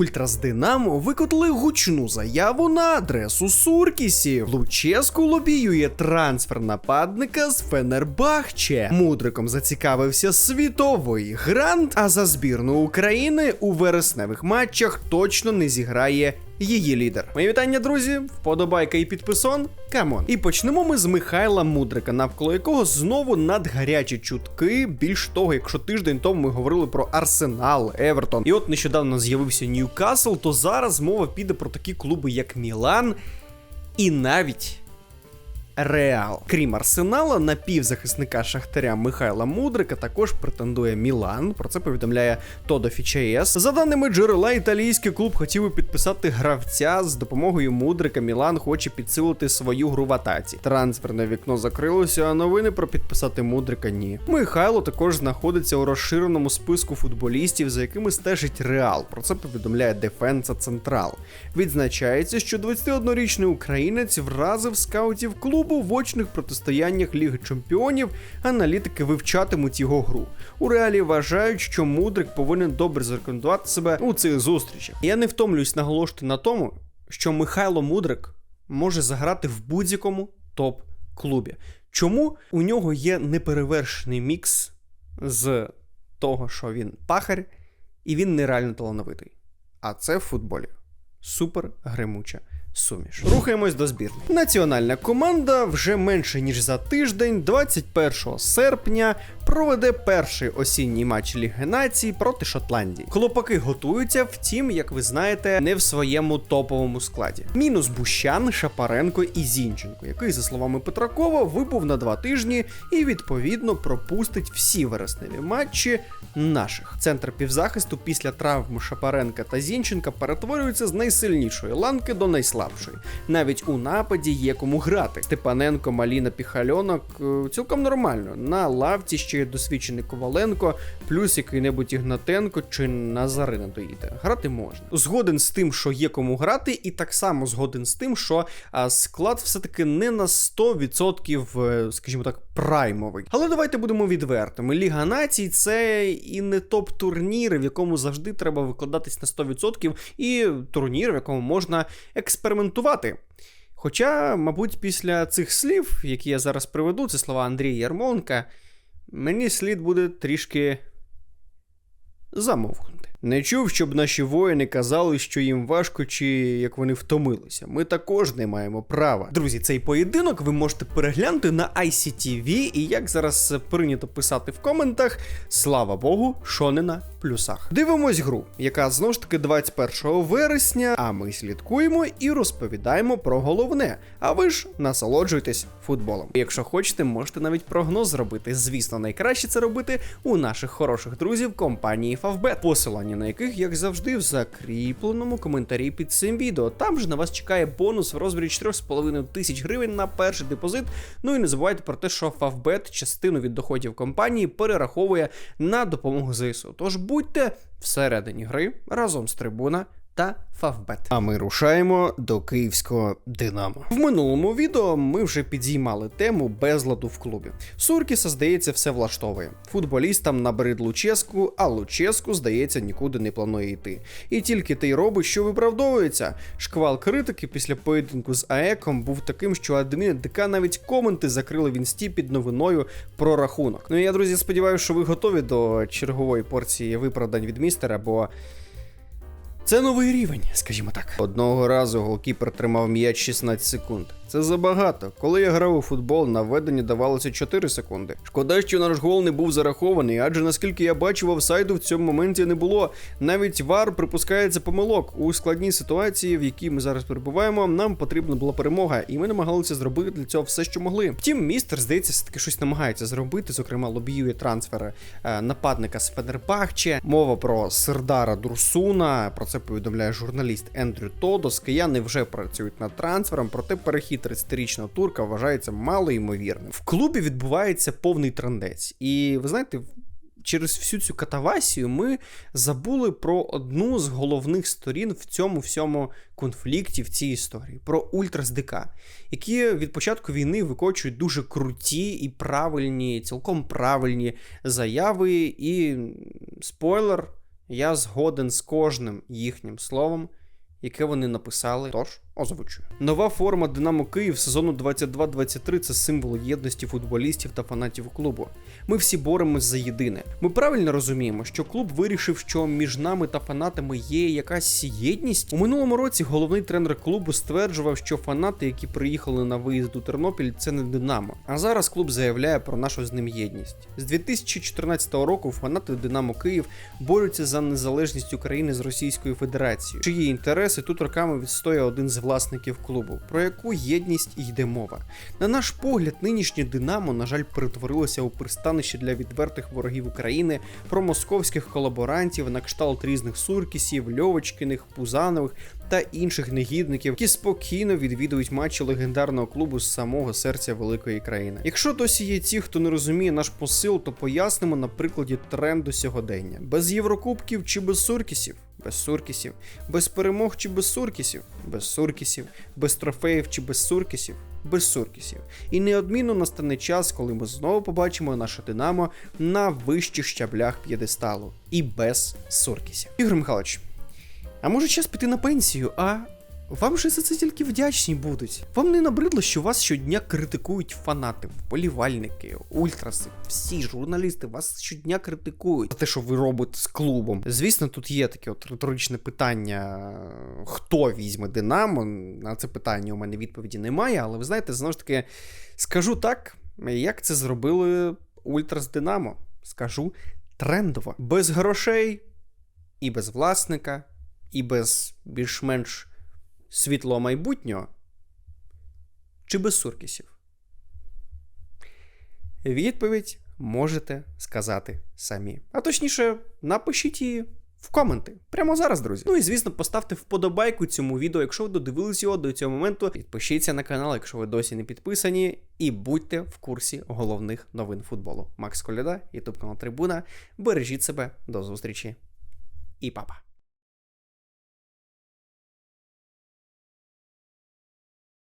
Ультрас Динамо викотили гучну заяву на адресу Суркісів. Луческу лобіює трансфер нападника з Фенербахче. Мудриком зацікавився світовий грант, а за збірну України у вересневих матчах точно не зіграє її лідер. Мої вітання, друзі, вподобайка і підписон. Камон. І почнемо ми з Михайла Мудрика, навколо якого знову надгарячі чутки. Більш того, якщо тиждень тому ми говорили про Арсенал, Евертон, і от нещодавно з'явився Ньюкасл, то зараз мова піде про такі клуби, як Мілан, і навіть. Реал. Крім Арсенала, на півзахисника Шахтаря Михайла Мудрика також претендує Мілан. Про це повідомляє Тодо Фічаєс. За даними джерела, італійський клуб хотів би підписати гравця з допомогою Мудрика. Мілан хоче підсилити свою гру в атаці. Трансферне вікно закрилося, а новини про підписати Мудрика ні. Михайло також знаходиться у розширеному списку футболістів, за якими стежить Реал. Про це повідомляє Дефенса Централ. Відзначається, що 21-річний українець вразив скаутів клубу в очних протистояннях Ліги Чемпіонів. Аналітики вивчатимуть його гру. У реалі вважають, що Мудрик повинен добре зарекомендувати себе у цих зустрічах. Я не втомлююсь наголошувати на тому, що Михайло Мудрик може заграти в будь-якому топ-клубі. Чому у нього є неперевершений мікс з того, що він пахар, і він нереально талановитий. А це в футболі супер гримуча суміш. Рухаємось до збірної. Національна команда вже менше ніж за тиждень, 21 серпня, проведе перший осінній матч Ліги Націй проти Шотландії. Хлопаки готуються, втім, як ви знаєте, не в своєму топовому складі. Мінус Бущан, Шапаренко і Зінченко, який, за словами Петракова, вибув на два тижні і відповідно пропустить всі вересневі матчі наших. Центр півзахисту після травм Шапаренка та Зінченка перетворюється з найсильнішої ланки до найслабшої. Навіть у нападі є кому грати. Степаненко, Маліна, Піхальонок е, цілком нормально. На лавці ще є досвідчений Коваленко, плюс який-небудь Ігнатенко чи Назарина доїде. Грати можна. Згоден з тим, що є кому грати, і так само згоден з тим, що склад все-таки не на 100%, е, скажімо так, праймовий. Але давайте будемо відвертими. Ліга націй це і не топ-турнір, в якому завжди треба викладатись на 100%, і турнір, в якому можна експериментувати. Хоча, мабуть, після цих слів, які я зараз приведу, це слова Андрія Ярмоленка, мені слід буде трішки замовкнути. Не чув, щоб наші воїни казали, що їм важко чи як вони втомилися. Ми також не маємо права. Друзі, цей поєдинок ви можете переглянути на ICTV, і як зараз прийнято писати в коментах, слава Богу, що не на плюсах. Дивимось гру, яка знову ж таки 21 вересня. А ми слідкуємо і розповідаємо про головне. А ви ж насолоджуйтесь футболом. Якщо хочете, можете навіть прогноз зробити. Звісно, найкраще це робити у наших хороших друзів компанії Favbet, посилання на яких, як завжди, в закріпленому коментарі під цим відео. Там же на вас чекає бонус в розмірі 4,5 тисяч гривень на перший депозит. Ну і не забувайте про те, що Фавбет частину від доходів компанії перераховує на допомогу ЗСУ. Тож будьте всередині гри разом з трибуна та Фавбет. А ми рушаємо до київського Динамо. В минулому відео ми вже підіймали тему безладу в клубі. Суркіса, здається, все влаштовує. Футболістам набрид Луческу, а Луческу, здається, нікуди не планує йти. І тільки той робить, що виправдовується. Шквал критики після поєдинку з АЕКом був таким, що адміни ДК навіть коменти закрили в інсті під новиною про рахунок. Ну я, друзі, сподіваюся, що ви готові до чергової порції виправдань від містера, бо. Це новий рівень, скажімо так. Одного разу голкіпер тримав м'яч 16 секунд. Це забагато. Коли я грав у футбол, на введення давалося 4 секунди. Шкода, що наш гол не був зарахований, адже наскільки я бачив, офсайду в цьому моменті не було. Навіть вар припускається помилок. У складній ситуації, в якій ми зараз перебуваємо, нам потрібна була перемога, і ми намагалися зробити для цього все, що могли. Втім, містер, здається, все таки щось намагається зробити. Зокрема, лобіює трансфери е, нападника з Фенербахче. Мова про Сердара Дурсуна. Про це повідомляє журналіст Ендрю Тодос. Кияни вже працюють над трансфером, проте перехід 30-річного турка вважається мало ймовірним. В клубі відбувається повний трандець. І ви знаєте, через всю цю катавасію ми забули про одну з головних сторін в цьому всьому конфлікті, в цій історії про Ультрас ДК, які від початку війни викочують дуже круті і правильні, цілком правильні заяви. І спойлер. Я згоден з кожним їхнім словом, яке вони написали. Тож озвучую. Нова форма Динамо Київ сезону 22-23 це символ єдності футболістів та фанатів клубу. Ми всі боремось за єдине. Ми правильно розуміємо, що клуб вирішив, що між нами та фанатами є якась єдність. У минулому році головний тренер клубу стверджував, що фанати, які приїхали на виїзд у Тернопіль, це не Динамо. А зараз клуб заявляє про нашу з ним єдність. З 2014 року фанати Динамо Київ борються за незалежність України з Російською Федерацією, чиї інтереси тут роками відстоює один з власників клубу. Про яку єдність йде мова? На наш погляд, нинішнє Динамо, на жаль, перетворилося у пристанище для відвертих ворогів України, промосковських колаборантів на кшталт різних суркісів, льовочкиних, пузанових та інших негідників, які спокійно відвідують матчі легендарного клубу з самого серця великої країни. Якщо досі є ті, хто не розуміє наш посил, то пояснимо на прикладі тренду сьогодення: без Єврокубків чи без суркісів. Без суркісів, без перемог чи без суркісів, без суркісів, без трофеїв чи без суркісів, без суркісів. І неодмінно настане час, коли ми знову побачимо наше Динамо на вищих щаблях п'єдесталу і без суркісів. Ігор Михайлович, а може час піти на пенсію, а? Вам же за це тільки вдячні будуть. Вам не набридло, що вас щодня критикують фанати, вболівальники, ультраси, всі журналісти вас щодня критикують за те, що ви робите з клубом. Звісно, тут є таке от риторичне питання: хто візьме Динамо? На це питання у мене відповіді немає, але ви знаєте, знову ж таки, скажу так, як це зробили Ультрас Динамо. Скажу трендово. Без грошей і без власника, і без більш-менш світлого майбутнього, чи без суркісів? Відповідь можете сказати самі. А точніше, напишіть її в коменти прямо зараз, друзі. Ну і звісно, поставте вподобайку цьому відео, якщо ви додивились його до цього моменту. Підпишіться на канал, якщо ви досі не підписані, і будьте в курсі головних новин футболу. Макс Коляда, Ютуб канал Трибуна. Бережіть себе, до зустрічі і папа.